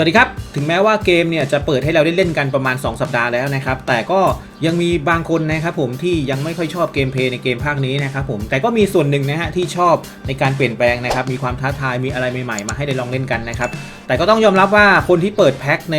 สวัสดีครับ ถึงแม้ว่าเกมเนี่ยจะเปิดให้เราได้เล่นกันประมาณ 2 สัปดาห์แล้วนะครับ แต่ก็ยังมีบางคนนะครับผมที่ยังไม่ค่อยชอบเกมเพย์ในเกมภาคนี้นะครับผม แต่ก็มีส่วนหนึ่งนะฮะที่ชอบในการเปลี่ยนแปลงนะครับ มีความท้าทาย มีอะไรใหม่ๆ มาให้ได้ลองเล่นกันนะครับ แต่ก็ต้องยอมรับว่าคนที่เปิดแพ็คใน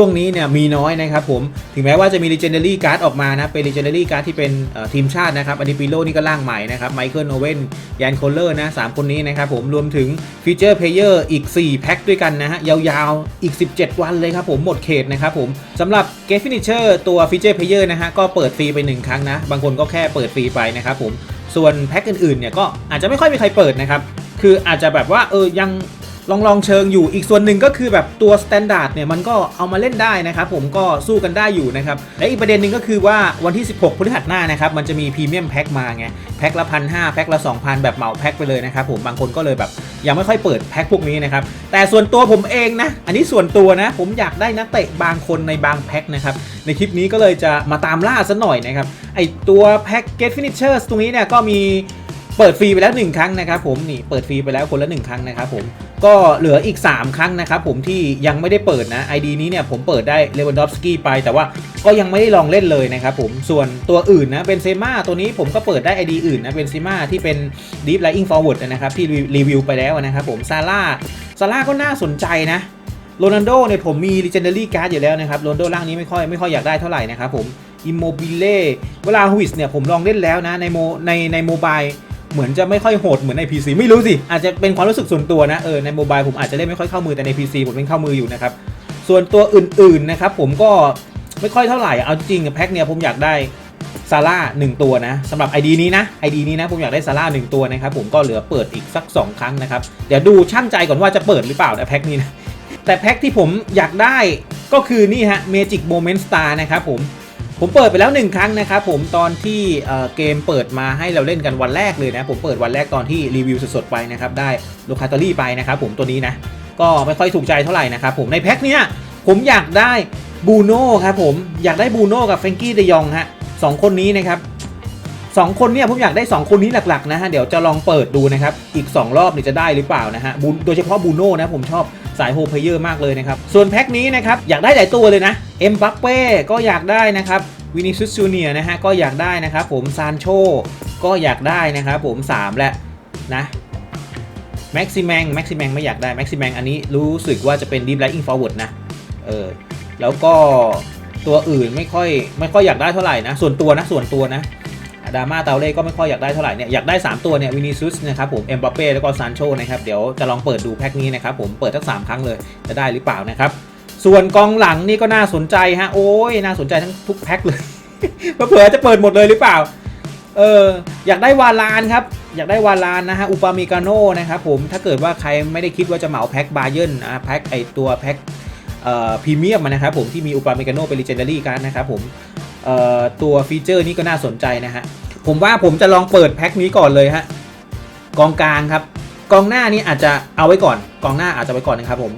ช่วงนี้เนี่ยมีน้อยนะครับผมถึงแม้ว่าจะมี Legendary Card ออกมานะเป็น Legendary Card ที่เป็นทีมชาตินะครับอดิปิโลนี่ก็ร่างใหม่นะครับไมเคิลโอเวนยานโคลเลอร์นะสามคนนี้นะครับผมรวมถึงฟีเจอร์เพลเยอร์อีก 4 แพ็คด้วยกันนะฮะยาวๆอีก 17 วันเลยครับผมหมดเขตนะครับผมสำหรับ g a t Finisher ตัวฟีเจอร์เพลเยอร์นะฮะก็เปิดฟรีไป 1 ครั้งนะ บางคนก็แค่เปิดฟรีไปนะครับผมส่วนแพ็คอื่นๆเนี่ยก็อาจจะไม่ค่อยมีใครเปิดนะครับคืออาจจะแบบว่าเออยัง ลองลองเชิงอยู่อีกส่วนหนึ่งก็คือแบบตัวสแตนดาร์ดเนี่ยมันก็เอามาเล่นได้นะครับผมก็สู้กันได้อยู่นะครับและอีกประเด็นหนึ่งก็คือว่าวันที่ 16พฤหัสหน้านะครับมันจะมีพรีเมียมแพ็คมาไงแพ็คละพันห้าแพ็คละ 2,000 แบบเหมาแพ็คไปเลยนะครับผมบางคนก็เลยแบบยังไม่ค่อยเปิดแพ็คพวกนี้นะครับแต่ส่วนตัวผมเองนะอันนี้ส่วนตัวนะผมอยากได้นักเตะบางคนในบางแพ็คนะครับในคลิปนี้ก็เลยจะมาตามล่าซะหน่อยนะครับไอตัวแพ็ค Get Finishers ตรงนี้เนี่ยก็มี เปิดฟรีไปแล้ว 1 ครั้งนะครับผมนี่เปิดฟรีไปแล้วคนละ 1 ครั้งนะครับผมก็เหลืออีก 3 ครั้งนะครับผมที่ยังไม่ได้เปิดนะ ID นี้เนี่ยผมเปิดได้เลวันดอฟสกี้ไป แต่ว่าก็ยังไม่ได้ลองเล่นเลยนะครับผมส่วนตัวอื่นนะเป็นเซม่าตัวนี้ผมก็เปิดได้ ID อื่นนะเป็นเซม่าที่เป็น Deep Lying Forward นะครับที่รีวิวไปแล้วนะครับผมซาร่าซาร่าก็น่าสนใจนะโรนัลโดเนี่ยผมมี Legendary Card อยู่แล้วนะครับโรนัลโดร่างนี้ไม่ค่อยไม่ค่อยอยากได้เท่าไหร่นะครับผมอิโมบิเล่เวลาฮวิสเนี่ยผมลองเล่นแล้วนะในโมในในโมบาย เหมือนจะไม่ค่อยโหดเหมือนใน PC ไม่รู้สิ อาจจะเป็นความรู้สึกส่วนตัวนะเออในโมบายผมอาจจะเล่นไม่ค่อยเข้ามือแต่ใน PC ผมเล่นเข้ามืออยู่นะครับส่วนตัวอื่นๆนะครับผมก็ไม่ค่อยเท่าไหร่เอาจริงแพ็คเนี่ยผมอยากได้ซาร่าหนึ่งตัวนะสำหรับ ID นี้นะ ID นี้นะผมอยากได้ซาร่าหนึ่งตัวนะครับผมก็เหลือเปิดอีกสัก 2 ครั้งนะครับเดี๋ยวดูช่างใจก่อนว่าจะเปิดหรือเปล่านะแพ็คนี้นะแต่แพ็คที่ผมอยากได้ก็คือนี่ฮะ Magic Moment Star นะครับผม ผมเปิดไปแล้วหนึ่งครั้งนะครับผมตอนที่เเกมเปิดมาให้เราเล่นกันวันแรกเลยนะ ผมเปิดวันแรกตอนที่รีวิวสดๆไปนะครับได้โลคาตอรี่ไปนะครับผมตัวนี้นะ ก็ไม่ค่อยถูกใจเท่าไหร่นะครับผมในแพ็คเนี้ยผมอยากได้บูโน่ครับผมอยากได้บูโน่กับเฟรงกี้เดยองฮะสองคนนี้นะครับ สองคนเนี่ยผมอยากได้ 2 คนนี้หลักๆนะฮะเดี๋ยวจะลองเปิดดูนะครับอีก 2 รอบเนี่ยจะได้หรือเปล่านะฮะโดยเฉพาะบูโน่นะผมชอบสายโฮเพเยอร์มากเลยนะครับ ส่วนแพ็คนี้นะครับ อยากได้หลายตัวเลยนะ เอ็มบัปเป้ก็อยากได้นะครับวินิซุสจูเนียนะฮะก็อยากได้นะครับผมซานโชก็อยากได้นะครับผม 3 แล้วนะแม็กซิแมงแม็กซิแมงไม่อยากได้แม็กซิแมงอันนี้รู้สึกว่าจะเป็น Deep Lighting Forward นะเออแล้วก็ตัวอื่นไม่ค่อยไม่ค่อยอยากได้เท่าไหร่นะ ส่วนตัวนะส่วนตัวนะ ดาม่าเตาเล่ก็ไม่ค่อยอยากได้เท่าไหร่เนี่ยอยากได้ 3 ตัวเนี่ยวินิซุสนะครับผมเอ็มบัปเป้แล้วก็ซานโชนะครับเดี๋ยวจะลองเปิดดูแพ็คนี้นะครับผมเปิดทั้งสามครั้งเลยจะได้หรือเปล่านะครับส่วนกองหลังนี่ก็น่าสนใจฮะโอ้ยน่าสนใจทั้งทุกแพ็คเลยเผื่อจะเปิดหมดเลยหรือเปล่าเอออยากได้วาลานครับอยากได้วาลานนะฮะอุปาเมกาโนนะครับผมถ้าเกิดว่าใครไม่ได้คิดว่าจะเหมาแพ็คบาเยนนะแพ็คไอตัวแพ็คเอ่อพรีเมียมนะครับผมที่มีอุปาเมกาโนเป็น legendary การนะครับผม ตัวฟีเจอร์นี้ก็น่าสนใจนะฮะ ผมว่าผมจะลองเปิดแพ็คนี้ก่อนเลยฮะ กองกลางครับ กองหน้านี้อาจจะเอาไว้ก่อน กองหน้าอาจจะไว้ก่อนนะครับผม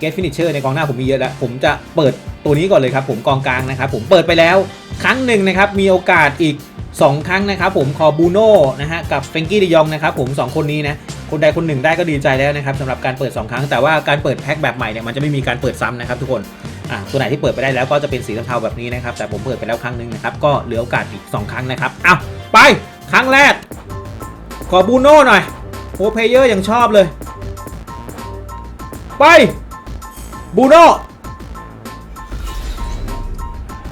Get Finisher ในกองหน้าผมมีเยอะแล้ว ผมจะเปิดตัวนี้ก่อนเลยครับผมกองกลางนะครับผมเปิดไปแล้วครั้งหนึ่งนะครับมีโอกาสอีก 2 ครั้งนะครับผมคอบูโน่นะฮะกับเฟงกี้ดิยองนะครับผม 2 คนนี้นะคนใดคนหนึ่งได้ก็ดีใจแล้วนะครับสำหรับการเปิด 2 ครั้งแต่ว่าการเปิดแพ็คแบบใหม่เนี่ยมันจะไม่มีการเปิดซ้ำนะครับทุกคน อะตัวไหนที่เปิดไปได้แล้วก็จะเป็นสีเทาๆแบบนี้นะครับ แต่ผมเปิดไปแล้วครั้งหนึ่งนะครับ ก็เหลือโอกาสอีก 2 ครั้งนะครับเอาไปครั้งแรก ขอบูโน่หน่อยโฮเพเยอร์ยังชอบเลย ไปบูโน่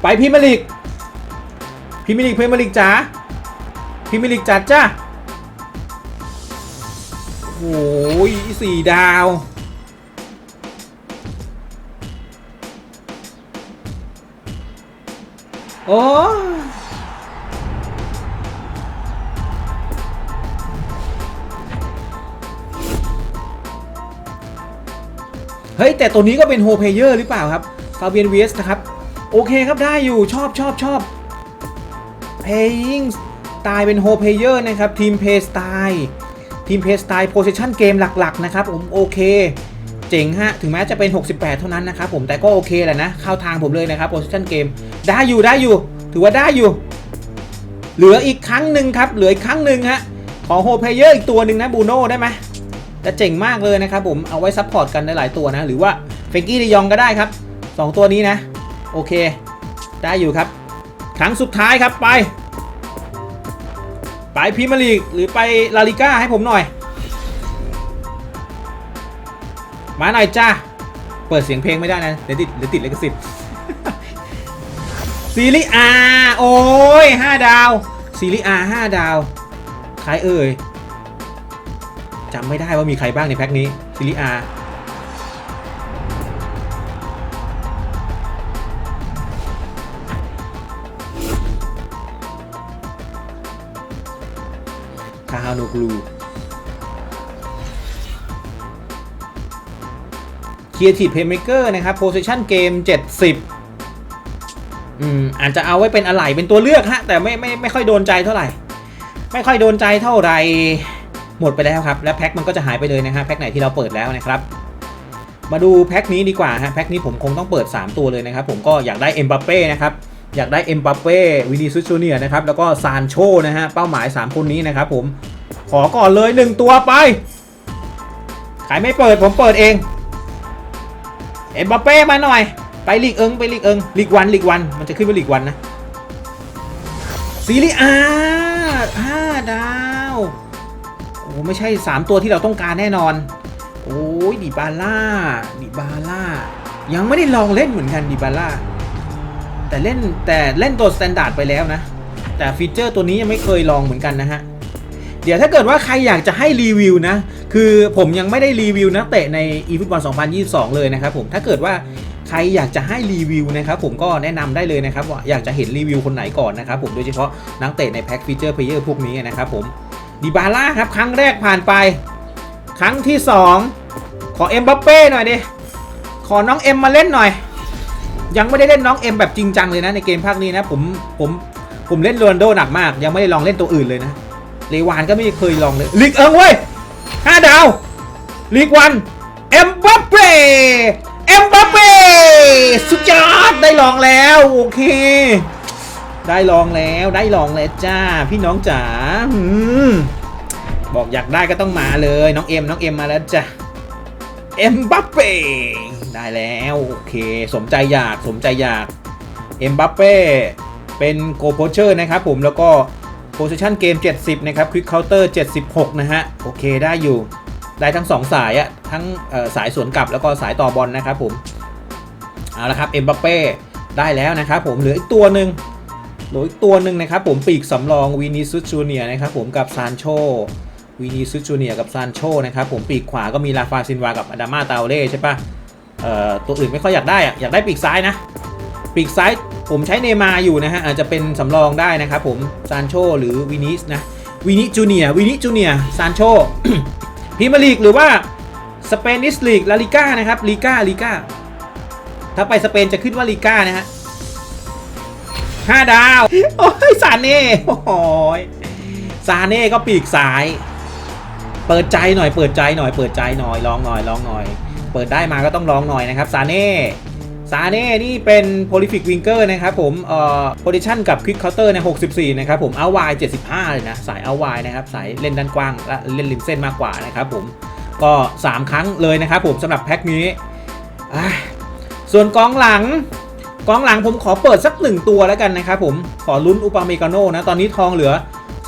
ไปพิมร์ลิกพิมร์ลิกพิมร์ลิกจ๋าพิมร์ลิกจัดจ้าโอ้ยสี่ดาว โอ้เฮ้ย แต่ตัวนี้ก็เป็นโฮเพเยอร์หรือเปล่าครับฟาเบียนเวสนะครับ โอเคครับได้อยู่ชอบชอบชอบ Paying สไตล์เป็นโฮเพเยอร์นะครับ ทีมเพย์สไตล์ทีมเพย์สไตล์โพซิชันเกมหลัก ๆ นะครับ ผมโอเค เจ๋งฮะ ถึงแม้จะเป็น 68 เท่านั้นนะครับผมแต่ก็โอเคแหละนะ เข้าทางผมเลยนะครับโพซิชันเกมได้อยู่ได้อยู่ ถือว่าได้อยู่ เหลืออีกครั้งหนึ่งครับ เหลืออีกครั้งหนึ่งฮะ ขอโฮเพเยอร์อีกตัวหนึ่งนะบูโน่ได้ไหมจะเจ๋งมากเลยนะครับผมเอาไว้ซัพพอร์ตกันได้หลายตัวนะ หรือว่าเฟงกี้ดียองก็ได้ครับ 2 ตัวนี้นะ โอเค ได้อยู่ครับ ครั้งสุดท้ายครับไป ไปพรีเมียร์ลีกหรือไปลาลิก้าให้ผมหน่อย มาหน่อยจ้าเปิดเสียงเพลงไม่ได้นะเดี๋ยวติดเดี๋ยวติดเลิขสิทธิ์ซีรีอาโอ้ยห้าดาวซีรีอาห้าดาวใครเอ่ยจำไม่ได้ว่ามีใครบ้างในแพ็คนี้ซีรีอาคาฮาโนกลู เคียร์ทีเพย์เมเกอร์นะครับโพ i ิชันเกม70 อืมอาจจะเอาไว้เป็นอะไหล่เป็นตัวเลือกฮะ แต่ไม่ไม่ไม่ค่อยโดนใจเท่าไหร่ ไม่ค่อยโดนใจเท่าไหร่ หมดไปแล้วครับ แล้วแพ็คมันก็จะหายไปเลยนะฮะแพ็คไหนที่เราเปิดแล้วนะครับ มาดูแพ็คนี้ดีกว่าฮะแพ็คนี้ผมคงต้องเปิด 3 ตัวเลยนะครับ ผมก็อยากได้เอ็มบัปเป้นะครับอยากได้เอ็มบัปเป้วินิซุสจูเนียนะครับแล้วก็ซานโชนะฮะเป้าหมาย 3 คนนี้นะครับผมขอก่อนเลย 1 ตัวไป ขายไม่เปิดผมเปิดเอง เอ็มบัปเป้มาหน่อย ไปลีกเอิงไปลีกเอิงลีกวันลีกวันมันจะขึ้นว่าลีกวันนะซีรีอาห้าดาวโอ้ไม่ใช่ 3 ตัวที่เราต้องการแน่นอน โอ้ยดิบาล่าดิบาล่ายังไม่ได้ลองเล่นเหมือนกันดิบาล่าแต่เล่นแต่เล่นตัวสแตนดาร์ดไปแล้วนะ แต่ฟีเจอร์ตัวนี้ยังไม่เคยลองเหมือนกันนะฮะ เดี๋ยวถ้าเกิดว่าใครอยากจะให้รีวิวนะ คือผมยังไม่ได้รีวิวนักเตะใน eFootball 2022 เลยนะครับผมถ้าเกิดว่าใครอยากจะให้รีวิวนะครับผมก็แนะนำได้เลยนะครับว่าอยากจะเห็นรีวิวคนไหนก่อนนะครับผมโดยเฉพาะนักเตะในแพ็คฟีเจอร์เพลเยอร์พวกนี้นะครับผมดิบาล่าครับครั้งแรกผ่านไป ครั้งที่ 2 ขอเอ็มบัปเป้หน่อยดิขอน้องเอ็มมาเล่นหน่อย ยังไม่ได้เล่นน้องเอ็มแบบจริงจังเลยนะในเกมภาคนี้นะผมผมผมเล่นโรนโดหนักมาก ยังไม่ได้ลองเล่นตัวอื่นเลยนะเลวานก็ไม่เคยลองเลยลีกเอิงเว้ย ห้าดาวลีกวันเอ็มบัปเป้เอ็มบัปเป้สุดยอดได้ลองแล้วโอเค ได้ลองแล้วได้ลองแล้วจ้าพี่น้องจ๋าบอกอยากได้ก็ต้องมาเลยน้องเอ็มน้องเอ็มมาแล้วจ้ะเอ็มบัปเป้ได้แล้วโอเค สมใจอยากสมใจอยากเอ็มบัปเป้เป็นโกโพเชอร์นะครับผมแล้วก็ โพ i ชันเกม70 นะครับควิกเคาน์เตอร์76 นะฮะ โอเคได้อยู่ ได้ทั้ง 2 สายอะทั้งสายสวนกลับแล้วก็สายต่อบอลนะครับผม เอาละครับ เอ็มบัปเป้ได้แล้วนะครับผม เหลืออีกตัวหนึ่งเหลืออีกตัวหนึ่งนะครับผมปีกสำรองวินิซุสจูเนียนะครับผมกับซานโชวินิซุสจูเนียกับซานโชนะครับผมปีกขวาก็มีลาฟาซินวากับอดามาตาเล่ใช่ปะเอ่อตัวอื่นไม่ค่อยอยากได้อะอยากได้ปีกซ้ายนะ ปีกซ้ายผมใช้เนยมาอยู่นะฮะอาจจะเป็นสำรองได้นะครับผมซานโชหรือวินิสนะวินิจูเนียวินิจูเนียซานโชพรีมียร์ลีกหรือว่าสเปนิสลีกลาลิก้านะครับลีก้าลีก้าถ้าไปสเปนจะขึ้นว่าลีก้านะฮะห้าดาว โอ้ยซาเน่โอ้ยซาเน่ก็ปีกซ้าย เปิดใจหน่อยเปิดใจหน่อยเปิดใจหน่อยลองหน่อยลองหน่อย เปิดได้มาก็ต้องลองหน่อยนะครับซาเน่ ซาเน่นี่เป็นโพลิฟิกวิงเกอร์นะครับผมเอ่อโพซิชันกับควิกเคาน์เตอร์ใน 64 นะครับผมเอาวาย 75 เลยนะ สายเอาวายนะครับ สายเล่นด้านกว้างและเล่นริมเส้นมากกว่านะครับผม ก็ 3 ครั้งเลยนะครับผมสำหรับแพ็คนี้ ส่วนกองหลังกองหลังผมขอเปิดสักหนึ่งตัวแล้วกันนะครับผม ขอลุ้นอุปาเมกาโนนะ ตอนนี้ทองเหลือ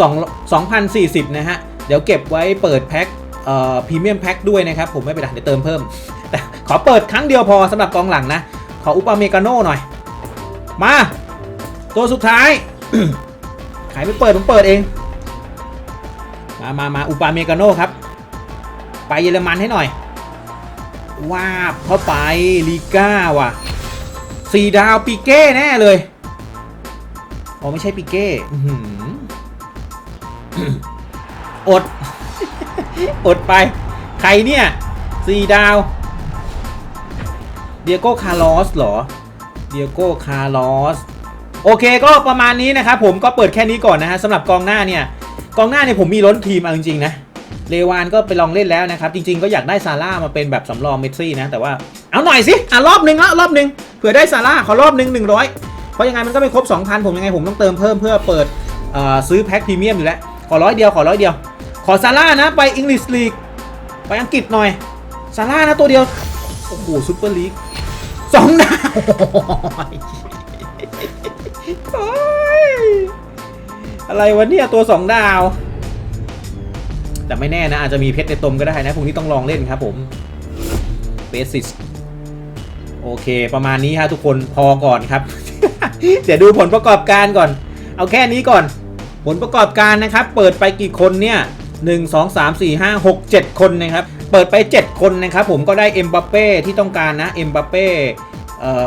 2 2,040 นะฮะ เดี๋ยวเก็บไว้เปิดแพ็คเอ่อพรีเมียมแพ็คด้วยนะครับผมไม่เป็นไรเดี๋ยวเติมเพิ่ม แต่ขอเปิดครั้งเดียวพอสำหรับกองหลังนะ ขออุปาเมกาโน่หน่อย มา ตัวสุดท้าย ขายไม่เปิด ผมเปิดเอง มามามาอุปาเมกาโน่ครับ ไปเยอรมันให้หน่อย วาบเข้าไปลีก้าว่ะสี่ดาวปีเก้แน่เลย อ๋อ ไม่ใช่ปีเก้อื้อหืออด อดไป ใครเนี่ยสี่ดาว เดียโก้คาร์ลอสเหรอเดียโก้คาร์ลอสโอเคก็ประมาณนี้นะครับผมก็เปิดแค่นี้ก่อนนะฮะสำหรับกองหน้าเนี่ยกองหน้าเนี่ยผมมีล้นทีมเอาจริงๆนะเลวานก็ไปลองเล่นแล้วนะครับ จริงๆก็อยากได้ซาร่ามาเป็นแบบสำรองเมสซี่นะ แต่ว่าเอาหน่อยสิ อะ รอบหนึ่งละรอบหนึ่งเผื่อได้ซาร่าขอรอบหนึ่งหนึ่งร้อยเพราะยังไงมันก็ไม่ครบ 2,000 ผมยังไงผมต้องเติมเพิ่มเพื่อเปิดซื้อแพ็คพรีเมียมอยู่แล้ว ขอร้อยเดียวขอร้อยเดียว ขอซาร่านะ ไปอังกฤษลีกไปอังกฤษหน่อยซาร่านะตัวเดียว โอ้โหซุปเปอร์ลีกสองดาวโอ้ยอะไรวะเนี่ยตัวสองดาว แต่ไม่แน่นะ อาจจะมีเพชรในตมก็ได้นะพรุ่งนี้ต้องลองเล่นครับผมเบสิสโอเค ประมาณนี้ฮะทุกคนพอก่อนครับ เดี๋ยวดูผลประกอบการก่อน เอาแค่นี้ก่อน ผลประกอบการนะครับ เปิดไปกี่คนเนี่ย1 2 3 4 5 6 7คนนะครับ เปิดไป 7 คนนะครับผมก็ได้เอ็มบัปเป้ที่ต้องการนะเอ็มบัปเป้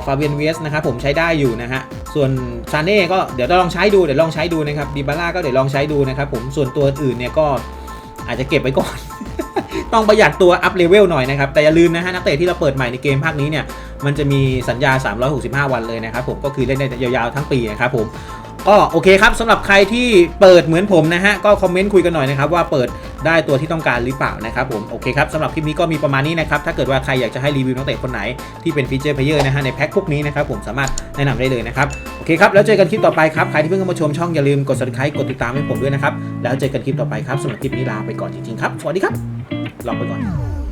ฟาเบียนเวสนะครับผมใช้ได้อยู่นะฮะส่วนซาเน่ก็เดี๋ยวลองใช้ดูเดี๋ยวลองใช้ดูนะครับดิบาร่าก็เดี๋ยวลองใช้ดูนะครับผมส่วนตัวอื่นเนี่ยก็อาจจะเก็บไว้ก่อน ต้องประหยัดตัวอัพเลเวลหน่อยนะครับ แต่อย่าลืมนะฮะนักเตะที่เราเปิดใหม่ในเกมภาคนี้เนี่ย มันจะมีสัญญา 365 วันเลยนะครับผมก็คือเล่นได้ยาวๆทั้งปีนะครับผมก็โอเคครับสำหรับใครที่เปิดเหมือนผมนะฮะก็คอมเมนต์คุยกันหน่อยนะครับว่าเปิด ได้ตัวที่ต้องการหรือเปล่านะครับผมโอเคครับสำหรับคลิปนี้ก็มีประมาณนี้นะครับถ้าเกิดว่าใครอยากจะให้รีวิวนักเตะคนไหนที่เป็นฟีเจอร์เพลเยอร์นะฮะในแพ็คพวกนี้นะครับผมสามารถแนะนำได้เลยนะครับโอเคครับแล้วเจอกันคลิปต่อไปครับใครที่เพิ่งเข้ามาชมช่องอย่าลืมกด subscribe กดติดตามให้ผมด้วยนะครับแล้วเจอกันคลิปต่อไปครับสำหรับคลิปนี้ลาไปก่อนจริงๆครับสวัสดีครับลองไปก่อน